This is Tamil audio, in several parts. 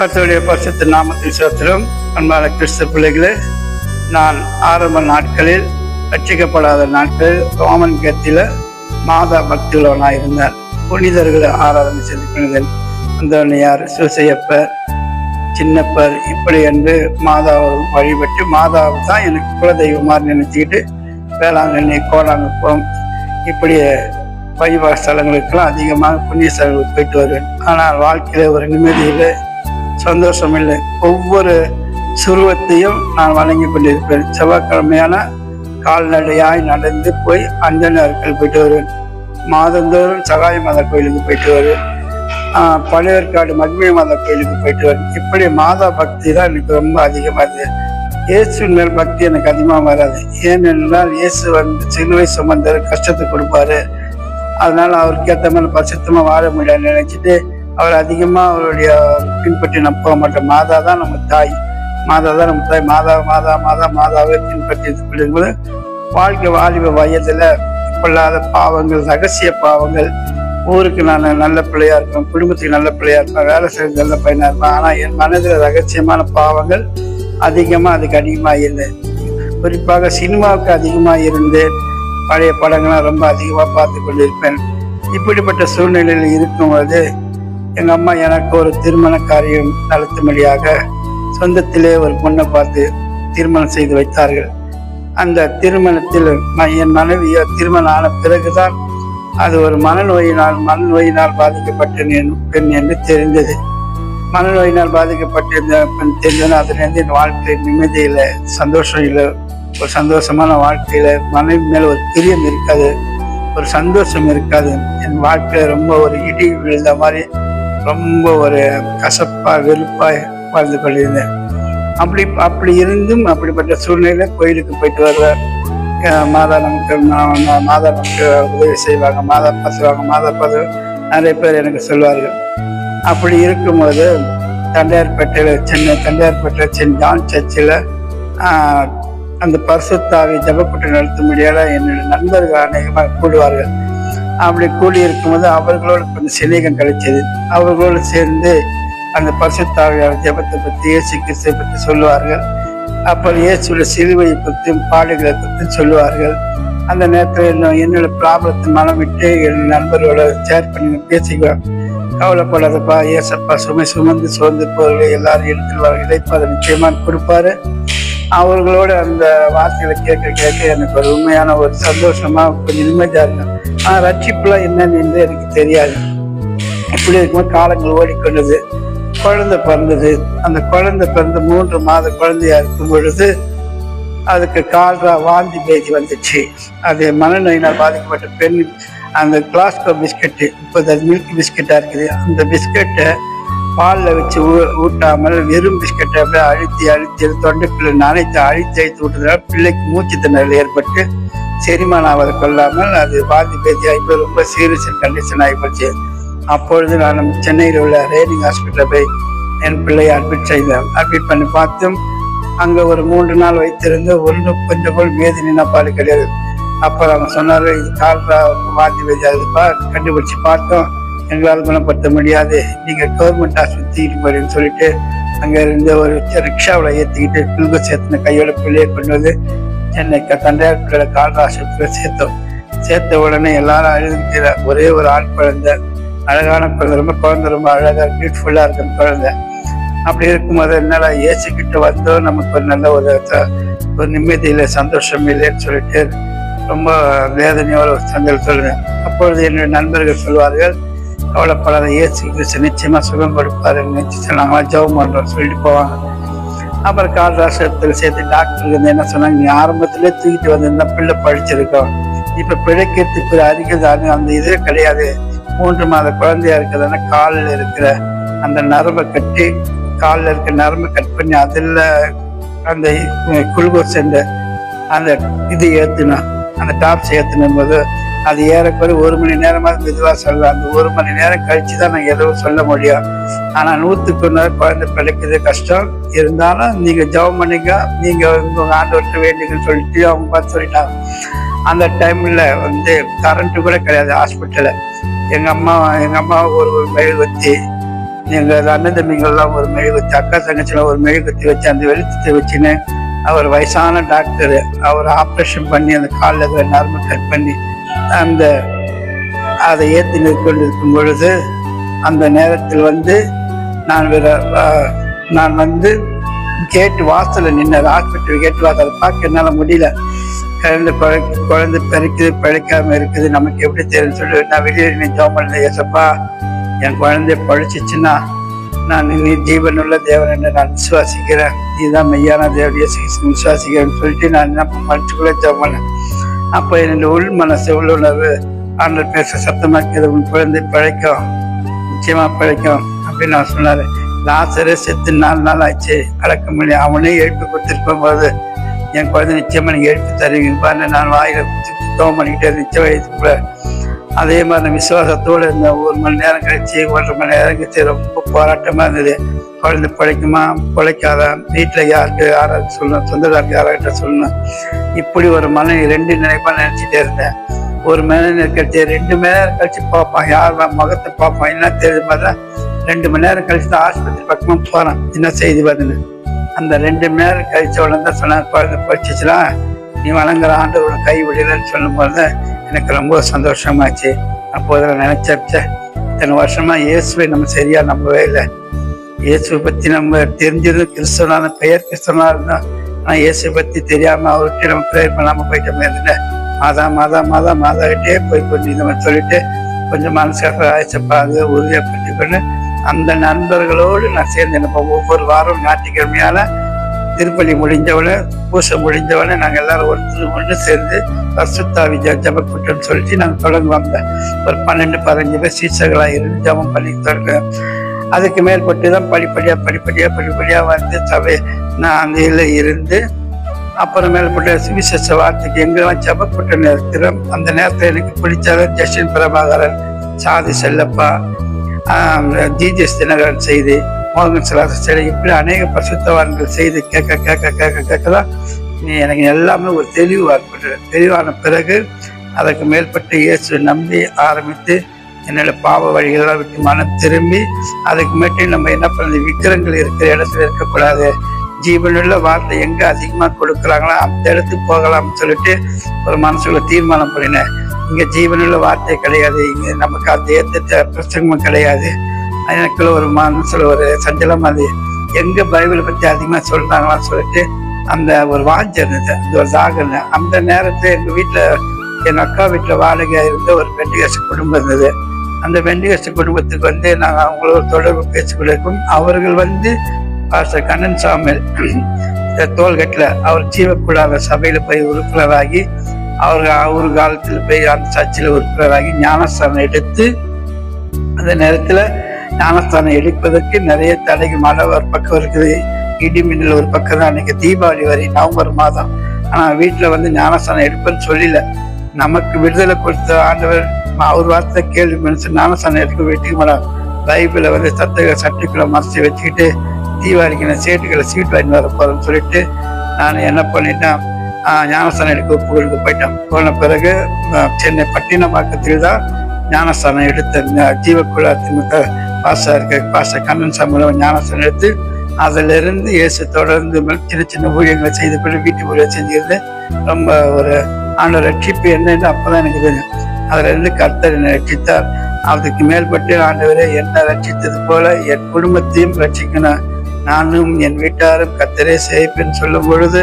கர்த்தருடைய பரிசுத்த நாமத்தில் சோத்திரம் அன்பான கிறிஸ்து பிள்ளைகளே நான் ஆரம்ப நாட்களில் ரட்சிக்கப்படாத நாட்களில் ரோமன் கத்தில மாதா பக்தியுள்ளவனாக இருந்தேன் புனிதர்களை ஆராதனை செய்து கொண்டேன் அந்தோனியார் சிவசையப்பர் சின்னப்பர் இப்படி என்று மாதாவை வழிபட்டு மாதாவை தான் எனக்கு குலதெய்வமாக நினைச்சிக்கிட்டு வேளாங்கண்ணி கோலாங்குப்பம் இப்படியே வழிபாடு ஸ்தலங்களுக்கெல்லாம் அதிகமாக புண்ணிய ஸ்தலங்களுக்கு போயிட்டு வருவேன். ஆனால் வாழ்க்கையில் ஒரு நிம்மதியில் சந்தோஷம் இல்லை ஒவ்வொரு சுருவத்தையும் நான் வழங்கி கொண்டிருப்பேன். செவ்வாய்க்கிழமையான கால்நடையாய் நடந்து போய் அஞ்சனர்கள் போயிட்டு வருவேன். மாதந்தோறும் சகாய மாதா கோயிலுக்கு போயிட்டு வருவேன். பழையற்காடு மகிமை மாதா கோயிலுக்கு போயிட்டு வருவேன். இப்படி மாதா பக்தி தான் எனக்கு ரொம்ப அதிகமாக இருந்தது இயேசுவின் மேல் பக்தி எனக்கு அதிகமாக வராது. ஏனென்றால் இயேசு வந்து சிலுவை சுமந்தர் கஷ்டத்தை கொடுப்பாரு. அதனால அவருக்கு ஏற்ற மாதிரி பரிசுத்தமாக வாழ முடியாது நினைச்சிட்டு அவர் அதிகமாக அவருடைய பின்பற்றி நம்ப போக மாதா தான் நம்ம தாய். மாதா தான் நம்ம தாய். மாதா மாதா மாதா மாதாவை பின்பற்றி பிடிக்கும்போது வாழ்க்கை வாலிப வயதில் கொள்ளாத பாவங்கள் ரகசிய பாவங்கள் ஊருக்கு நான் நல்ல பிள்ளையா இருப்பேன் குடும்பத்துக்கு நல்ல பிள்ளையா இருப்பேன் வேலை செய்ய நல்ல பையனா இருப்பேன் ஆனால் என் மனதில் ரகசியமான பாவங்கள் அதிகமாக அதுக்கு அதிகமாக இருந்தேன் குறிப்பாக சினிமாவுக்கு அதிகமாக இருந்து பழைய படங்கள்லாம் ரொம்ப அதிகமாக பார்த்து கொண்டிருப்பேன். இப்படிப்பட்ட சூழ்நிலையில் இருக்கும்போது எங்கள் அம்மா எனக்கு ஒரு திருமண காரியம் நடத்தும்படியாக சொந்தத்திலே ஒரு பொண்ணை பார்த்து திருமணம் செய்து வைத்தார்கள். அந்த திருமணத்தில் நான் என் மனைவியோ திருமணம் ஆன பிறகுதான் அது ஒரு மனநோயினால் மனநோயினால் பாதிக்கப்பட்ட பெண் என்று தெரிந்தது. மனநோயினால் பாதிக்கப்பட்டிருந்த பெண் தெரிந்தது அதிலிருந்து என் வாழ்க்கை நிம்மதியில் சந்தோஷம் இல்லை. ஒரு சந்தோஷமான வாழ்க்கையில மனைவி மேல ஒரு பிரியம் இருக்காது. ஒரு சந்தோஷம் இருக்காது. என் வாழ்க்கையில ரொம்ப ஒரு இடி விழுந்த மாதிரி ரொம்ப ஒரு கசப்பா வெறுப்பா வாழ்ந்து கொண்டிருந்தேன். அப்படி அப்படி இருந்தும் அப்படிப்பட்ட சூழ்நிலை கோயிலுக்கு போயிட்டு வருவார். மாதா நமக்கு மாதா நமக்கு உதவி செய்வாங்க. மாதா பார்த்துவாங்க. மாதா நிறைய பேர் எனக்கு சொல்வார்கள். அப்படி இருக்கும்போது தண்டையார்பேட்டையில் சென்னை தண்டையார்பேட்டையில் சென்ட் ஜான் சர்ச்சில் அந்த பரிசுத்தாவி ஜபப்பட்டு நடத்தும்படியாக என்னுடைய நண்பர்கள் அநேகமாக கூடுவார்கள். அப்படி கூடி இருக்கும்போது அவர்களோடு கொஞ்சம் சிநேகம் கிடைச்சது. அவர்களோடு சேர்ந்து அந்த பரிசுத்தாவியார் ஜபத்தை பற்றி இயேசு கிறிஸ்துவை பற்றி சொல்லுவார்கள். அப்புறம் இயேசுடைய சிலுவையை பற்றியும் பாடுகளை பற்றியும் சொல்லுவார்கள். அந்த நேரத்தில் என்ன- என்னோட ப்ராப்ளத்தை மனம் விட்டு என் நண்பர்களோட ஷேர் பண்ணி பேசிக்குவேன். கவலைப்படாதப்பா ஏசப்பா சுமை சுமந்து சுமந்து போர்களை எல்லாரும் எடுத்துருவார்கள் இழைப்பு அதை நிச்சயமா கொடுப்பாரு. அவர்களோட அந்த வார்த்தைகளை கேட்க கேட்க எனக்கு ஒரு உண்மையான ஒரு சந்தோஷமா கொஞ்சம் நிம்மதியா இருக்கும் ஆனா ரட்சிப்புலாம் என்னன்னு என்று எனக்கு தெரியாது. இப்படி இருக்கும்போது காலங்கள் ஓடிக்கொண்டது. குழந்தை பிறந்தது. அந்த குழந்தை பிறந்த மூன்று மாத குழந்தையா இருக்கும் பொழுது அதுக்கு கால்ரா வாந்தி பேதி வந்துச்சு. அது மனநோயினால் பாதிக்கப்பட்ட பெண் அந்த கிளாஸ்கோ பிஸ்கட்டு இப்போ அது மில்க் பிஸ்கட்டாக இருக்குது. அந்த பிஸ்கட்டை பாலில் வச்சு ஊ ஊட்டாமல் வெறும் பிஸ்கட்டை அப்படியே அழுத்தி அழுத்தி அது தொண்டைக்குள்ள நனைத்து அழுத்தி அழுத்தி விட்டதால் பிள்ளைக்கு மூச்சு திணறல் ஏற்பட்டு செரிமானம் ஆவதை கொள்ளாமல் அது வாந்தி பேதி ஆகி ரொம்ப சீரியஸ் கண்டிஷன் ஆகி போச்சு. அப்பொழுது நான் சென்னையில் உள்ள ரேனிங் ஹாஸ்பிட்டலில் போய் என் பிள்ளையை அட்மிட் செய்தேன். அட்மிட் பண்ணி பார்த்தும் அங்கே ஒரு மூன்று நாள் வைத்திருந்து ஒன்று கொஞ்சம் போல் வேதனை பால் கிடையாது. அப்போ அவங்க சொன்னார் இது கால்ரா வாந்தி பேதி ஆகுதுப்பா கண்டுபிடிச்சி பார்த்தோம். எங்களால் குணப்படுத்த முடியாது. நீங்கள் கவர்மெண்ட் ஆஸ்பத்திரிக்கு போறீங்கன்னு சொல்லிட்டு அங்கே இருந்து ஒரு ரிக்ஷாவில் ஏற்றிக்கிட்டு குளுக்கோஸ் ஏற்றின கையோட பிள்ளையை கொண்டு வந்து சென்னை தண்டையார்பேட்டையில கால்ரா ஆஸ்பத்திரியில் சேர்த்தோம். சேர்த்த உடனே எல்லாரும் அழுதுகிட்டு ஒரே ஒரு ஆண் குழந்தை. அழகான குழந்தை. ரொம்ப குழந்தை ரொம்ப அழகா பியூட்டிஃபுல்லா இருக்கிற குழந்தை. அப்படி இருக்கும்போது என்னால ஏசிக்கிட்டு வந்தோம். நமக்கு ஒரு நல்ல ஒரு ஒரு ஒரு இல்லை சந்தோஷம் இல்லைன்னு சொல்லிட்டு ரொம்ப வேதனையோட சந்தையில் சந்தல் சொல்லுவேன் அப்பொழுது என்னுடைய நண்பர்கள் சொல்வார்கள் கவலைப்படாத இயேசு கிறிஸ்து நிச்சயமா சுகம் கொடுப்பாரு நிச்சயம் நாங்களாம் ஜெபம் பண்றோம் சொல்லிட்டு போவாங்க. அப்புறம் கால் சேர்த்து டாக்டருக்கு வந்து என்ன சொன்னாங்க? நீ ஆரம்பத்திலே தூக்கிட்டு வந்திருந்தா பிள்ளை படிச்சிருக்கோம். இப்ப பிழைக்கிறதுக்கு ஒரு அந்த இதே கிடையாது. மூன்று மாத குழந்தையா இருக்கிறதுனா காலில் இருக்கிற அந்த நரம்பை கட்டி காலில் இருக்கிற நரம்பை கட் பண்ணி அதில் அந்த குளுக்கோஸ் அந்த அந்த இது ஏற்றணும் அந்த டாப்ஸ் ஏற்றணும் போது அது ஏறக்குறைய ஒரு மணி நேரமாக மெதுவாக சொல்லலாம் அந்த ஒரு மணி நேரம் கழித்து தான் நான் எதுவும் சொல்ல முடியும். ஆனால் நூற்றுக்கு நேரம் குழந்தை பிழைக்கிறது கஷ்டம். இருந்தாலும் நீங்கள் ஜெபம் பண்ணிக்க நீங்கள் உங்கள் ஆண்டவர்கிட்ட வேண்டுங்கன்னு சொல்லிட்டு அவங்க பார்த்து சொல்லிட்டாங்க. அந்த டைமில் வந்து கரண்ட்டு கூட கிடையாது ஹாஸ்பிட்டலில் எங்கள் அம்மா எங்கள் அம்மா ஒரு மெழுகுத்தி எங்கள் அண்ணன் தம்பிங்கள்லாம் ஒரு மெழுகுத்தி அக்கா தங்கச்சியில் ஒரு மெழுகுத்தி வச்சு அந்த வெளிச்சத்தை வச்சுன்னு அவர் வயசான டாக்டர் அவர் ஆப்ரேஷன் பண்ணி அந்த காலில் இருக்கிற நரம்பு கட் பண்ணி அந்த அதை ஏற்றி கொண்டிருக்கும் பொழுது அந்த நேரத்தில் வந்து நான் நான் வந்து கேட்டு வாசலில் நின்ன ஹாஸ்பிட்டல் கேட்டு வாசலை பார்க்க என்னால் முடியல. குழந்தை பிழை குழந்தை பிறக்குது பிழைக்காம இருக்குது நமக்கு எப்படி தெரியும் சொல்லி நான் வெளியே நீ பண்ணல ஏசப்பா என் குழந்தை பழிச்சிச்சுன்னா நான் நீ ஜீவனுள்ள தேவன் என்று நான் விசுவாசிக்கிறேன். நீதான் மெய்யான தேவன் விசுவாசிக்கிறேன்னு சொல்லிட்டு நான் என்ன மனுஷுக்குள்ளே ஜெபம் அப்போ என்னுடைய உள் மனசு உள்ளுணர்வு ஆண்டர் பேச சத்தமாக்கிறது உன் குழந்தை பிழைக்கும். நிச்சயமா பிழைக்கும் அப்படின்னு நான் சொன்னாரு. லாசரு செத்து நாலு நாள் ஆச்சு அடக்க முடியும் அவனே எழுப்பி கொடுத்துருக்கும் போது என் குழந்தை நிச்சயமா நீங்க எழுப்பி தருவீங்க. பாருங்க நான் வாயில தோம் பண்ணிக்கிட்டே நிச்சய வயதுக்குள்ள அதே மாதிரி விசுவாசத்தோடு இருந்தேன். ஒரு மணி நேரம் கழிச்சு ஒன்றரை மணி நேரம் கழிச்சு ரொம்ப போராட்டமா இருந்தது. குழந்தை பிழைக்குமா? பிழைக்காத. வீட்டில் யாருக்கு யாராவது சொல்லணும்? சொந்தக்காரருக்கு யாராகிட்ட சொல்லணும்? இப்படி ஒரு மன ரெண்டு நினைப்பாக நினச்சிட்டே இருந்தேன். ஒரு மணி நேரம் கழிச்சு ரெண்டு மணி நேரம் கழிச்சு பார்ப்பான். யார் முகத்தை பார்ப்பான். என்ன தெரியுது பார்த்தா ரெண்டு மணி நேரம் கழிச்சு தான் ஆஸ்பத்திரி பக்கமாக போகிறேன் என்ன செய்தி பார்த்துன்னு. அந்த ரெண்டு மணி நேரம் கழிச்ச உடனே தான் சொன்னார் குழந்தை படிச்சுச்சுனா நீ வணங்குற ஆண்டவரோட கை விடலன்னு சொல்லும்போது எனக்கு ரொம்ப சந்தோஷமாச்சு. அப்போதெல்லாம் நான் இத்தனை வருஷமா இயேசுவை நம்ம சரியா நம்பவே இல்லை. இயேசுவை பத்தி நம்ம தெரிஞ்சது கிறிஸ்தவனான பெயர் கிறிஸ்தவனா இருந்தோம் ஆனா இயேசுவை பத்தி தெரியாம அவர்கிட்ட நம்ம ப்ரேயர் பண்ணாம போயிட்டோமே இருந்த மாதா மாதா மாதா மாதா கிட்டே போய் கொஞ்சம் இந்த மாதிரி சொல்லிட்டு கொஞ்சம் மனசாக ஆயிச்சப்பாங்க உறுதியாக பண்ணு அந்த நண்பர்களோடு நான் சேர்ந்து நம்ம ஒவ்வொரு வாரம் ஞாயிற்றுக்கிழமையால திருப்பலி முடிஞ்சவன பூசை முடிஞ்சவன நாங்கள் எல்லாரும் ஒன்று ஒன்று சேர்ந்து பசுத்தாவி ஜபக்கூட்டம்னு சொல்லிட்டு நாங்கள் தொடங்குவோம் ஒரு பன்னெண்டு பதினஞ்சு பேர் சீசர்களாக இருந்து ஜபம் பண்ணி தொடங்க அதுக்கு மேற்பட்டு தான் படிப்படியாக படிப்படியாக படிப்படியாக வந்து சபை நான் அந்த இதில் இருந்து அப்புறம் மேற்பட்ட சுவிசேஷ வார்த்தைக்கு எங்கெல்லாம் ஜபக்கூட்டம் நேரத்திலும் அந்த நேரத்தில் எனக்கு பிடிச்சவர் ஜஸ்டின் பிரபாகரன் சாதி செல்லப்பா ஜிஜிஎஸ் தினகரன் செய்தி மோகன் சிலாச சிலை இப்படி அநேக பிரசுத்தவான்கள் செய்து கேட்க கேட்க கேட்க கேட்க தான் நீ எனக்கு எல்லாமே ஒரு தெளிவு ஏற்பட்டது. தெளிவான பிறகு அதற்கு மேற்பட்டு இயேசு நம்பி ஆரம்பித்து என்னோட பாவ வழிகளெல்லாம் விட்டு மனம் திரும்பி அதுக்கு மட்டும் நம்ம என்ன பண்ணுறது விக்கிரங்கள் இருக்கிற இடத்துல இருக்கக்கூடாது. ஜீவனுள்ள வார்த்தை எங்க அதிகமாக கொடுக்குறாங்களோ அந்த இடத்துக்கு போகலாம்னு சொல்லிட்டு ஒரு மனசுக்குள்ள தீர்மானம் பண்ணினேன். இங்க ஜீவனுள்ள வார்த்தை கிடையாது. இங்க நமக்கு அந்த ஏத்த பிரசங்கமும் கிடையாது. எனக்குள்ள ஒரு மனசுல ஒரு சஞ்சலம் அது. எங்க பைபிளை பத்தி அதிகமாக சொல்கிறாங்களான்னு சொல்லிட்டு அந்த ஒரு வாஞ்சை இருந்தது. அந்த ஒரு தாகம் அந்த நேரத்துல எங்க வீட்டுல என் அக்கா வீட்டுல வாடகை இருந்த ஒரு பெண்டிகஸ்ட் குடும்பம் இருந்தது. அந்த பெண்டிகஸ்ட் குடும்பத்துக்கு வந்து நாங்கள் அவங்களோட தொடர்பு பேசிக்கொண்டிருக்கோம். அவர்கள் வந்து பாஸ்டர் கண்ணன் சாமி இந்த அவர் ஜீவக்கூடாத சபையில் போய் உறுப்பினராகி அவர் அவர் காலத்தில் போய் அந்த சர்ச்சில் உறுப்பினராகி ஞானஸ்தானம் எடுத்து அந்த நேரத்தில் ஞானஸ்தானம் எடுப்பதற்கு நிறைய தடைகள் மழை ஒரு பக்கம் இருக்குது இடி மின்னல் ஒரு பக்கம் தான் அன்னைக்கு தீபாவளி வரை நவம்பர் மாதம். ஆனால் வீட்டில் வந்து ஞானஸ்தானம் எடுப்பேன்னு சொல்லலை. நமக்கு விடுதலை கொடுத்த ஆண்டவர் அவர் வார்த்தை கேள்வி மனுஷன் ஞானஸ்தானம் எடுக்க வீட்டுக்கு மேடம் பைபிளை வந்து தத்தக சட்டுக்களை மறைச்சி வச்சுக்கிட்டு தீபாவளிக்கு நான் சேட்டுக்களை சீட் வாங்கி வர போறேன்னு சொல்லிட்டு நான் என்ன பண்ணிட்டேன் ஞானஸ்தானம் எடுக்க ஒப்பு போயிட்டேன். போன பிறகு சென்னை பட்டினப்பாக்கத்தில் தான் ஞானஸ்தானம் எடுத்த ஜீவக்குழா திமுக பாசா இருக்க பாச கண்ணன் சம்பளம் ஞானஸ்தானம் எடுத்து அதிலிருந்து இயேசு தொடர்ந்து சின்ன சின்ன ஊழியங்களை செய்து கொண்டு வீட்டு ஊழியம் செஞ்சிருந்து ரொம்ப ஒரு ஆண்டவர் ரட்சிப்பு என்னன்னு அப்பதான் எனக்கு தெரியும். அதுல இருந்து கர்த்தர் என்னை ரட்சித்தார். அதுக்கு மேல்பட்டு ஆண்டவரே என்ன ரட்சித்தது போல என் குடும்பத்தையும் ரட்சிக்கணும். நானும் என் வீட்டாரும் கர்த்தரே சேவிப்பேன்னு சொல்லும் பொழுது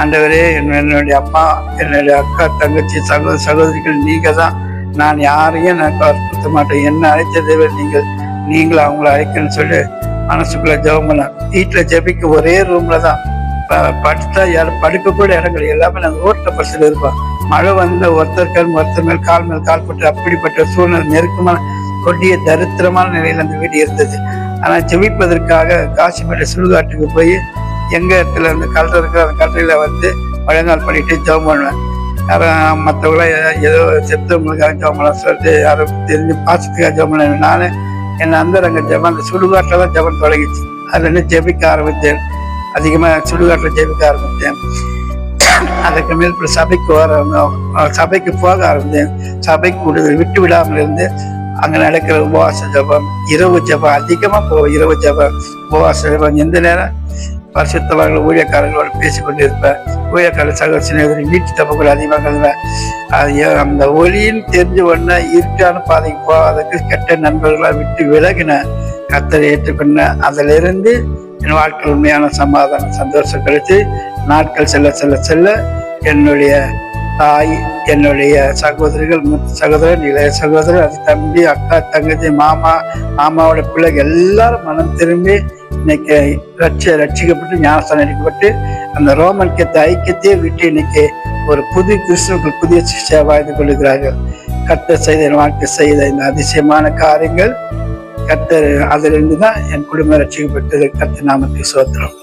ஆண்டவரே என்னுடைய அம்மா என்னுடைய அக்கா தங்கச்சி சகோதர சகோதரிகள் நீங்க தான் நான் யாரையும் நான் கற்புறுத்த மாட்டேன். என்ன அழைத்ததை நீங்கள். நீங்களும் அவங்கள அழைக்கணும்னு சொல்லி மனசுக்குள்ள ஜெபம் பண்ண வீட்டில் ஜெபிக்க ஒரே ரூம்ல தான். படுத்தா யாரும் படுக்க கூட இடங்கள் எல்லாமே நாங்கள் ரோட்டில் பஸ்ஸில் இருப்போம் மழை வந்து ஒருத்தர் கண் ஒருத்தர் மேல் கால் மேல் கால்பட்டு அப்படிப்பட்ட சூழ்நிலை நெருக்கமான கொடிய தரித்திரமான நிலையில் அந்த வீடு இருந்தது. ஆனால் ஜெபிப்பதற்காக காசிமேடு சுடுகாட்டுக்கு போய் எங்கள் இடத்துல இருந்து கல்ற இருக்கிற அந்த கல்றையில வந்து வழங்கால் பண்ணிட்டு ஜெபம் பண்ணுவேன். யாரும் மற்றவங்களாம் ஏதோ செத்தவங்களுக்காக ஜெபம் பண்ண சொல்லிட்டு யாரும் தெரிஞ்சு பாசத்துக்காக ஜெபம் பண்ண நான் என் அந்த ரங்க ஜெபம் அந்த சுடுகாட்டில் தான் ஜெபம் தொடங்கிச்சு. அதில் இருந்து ஜெபிக்க ஆரம்பித்தேன். அதிகமாக சுடுகாட்டில் ஜெபிக்க ஆரம்பித்தேன். அதுக்கு மேல் சபைக்கு வர சபைக்கு போக ஆரம்பித்தேன். சபைக்கு விடு விட்டு விடாமல் இருந்து அங்கே நடக்கிற உபவாச ஜபம் இரவு ஜபம் அதிகமாக போவோம் இரவு ஜபம் உபவாச ஜபம். எந்த நேரம் பரிசுத்தவர்கள் ஊழியக்காரர்களோடு பேசிக்கொண்டு இருப்பேன் ஊழியக்காரர் சகோதரி வீட்டு தப்புகள் அதிகமாக இருந்தேன். அது ஏ- அந்த ஒளியின் தெரிஞ்ச உடனே இருட்டான பாதைக்கு போகாதக்கு கெட்ட நண்பர்களாக விட்டு விலகின. கத்தரை ஏற்றுக்கொண்டேன். அதிலிருந்து என் வாழ்க்கையில் உண்மையான சமாதானம் சந்தோஷம் கழித்து நாட்கள் செல்ல செல்ல செல்ல என்னுடைய தாய் என்னுடைய சகோதரிகள் மூத்த சகோதரன் இளைய சகோதரர் அது தம்பி அக்கா தங்கச்சி மாமா மாமாவோட பிள்ளைகள் எல்லாரும் மனம் திரும்பி இன்னைக்கு ரட்ச ரட்சிக்கப்பட்டு ஞானஸ்தானம் எடுக்கப்பட்டு அந்த ரோமன் கத்த ஐக்கியத்தையே விட்டு இன்னைக்கு ஒரு புது கிறிஸ்துவர்கள் புதிய சிஷ்யா வாழ்ந்து கொள்கிறார்கள். கத்த செய்த என் வாழ்க்கை செய்த இந்த அதிசயமான காரியங்கள் கர்த்தர் அதிலிருந்து தான் என் குடும்பம் ரட்சிக்கப்பட்டது கர்த்தர் நாமத்தை சோத்திரம்.